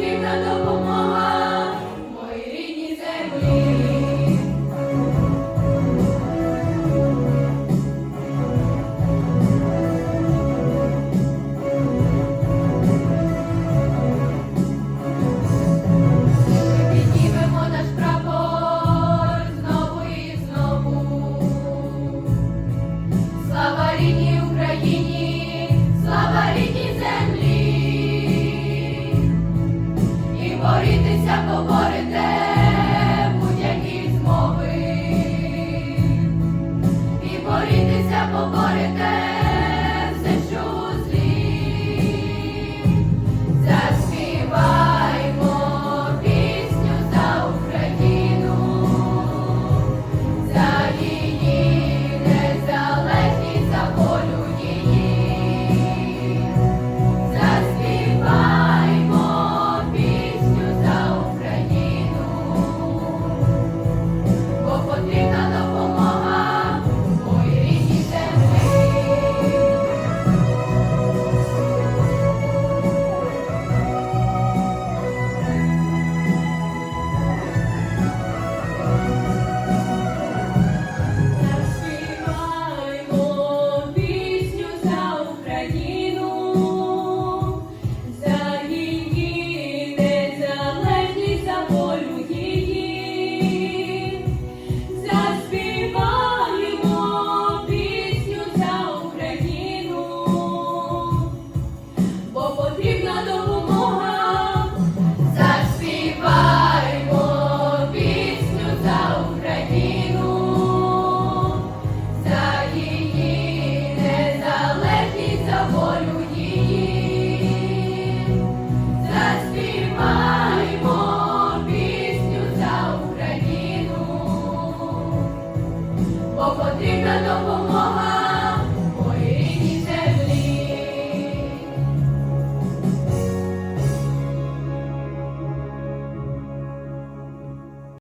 бо потрібна допомога Борітеся, потрібна допомога.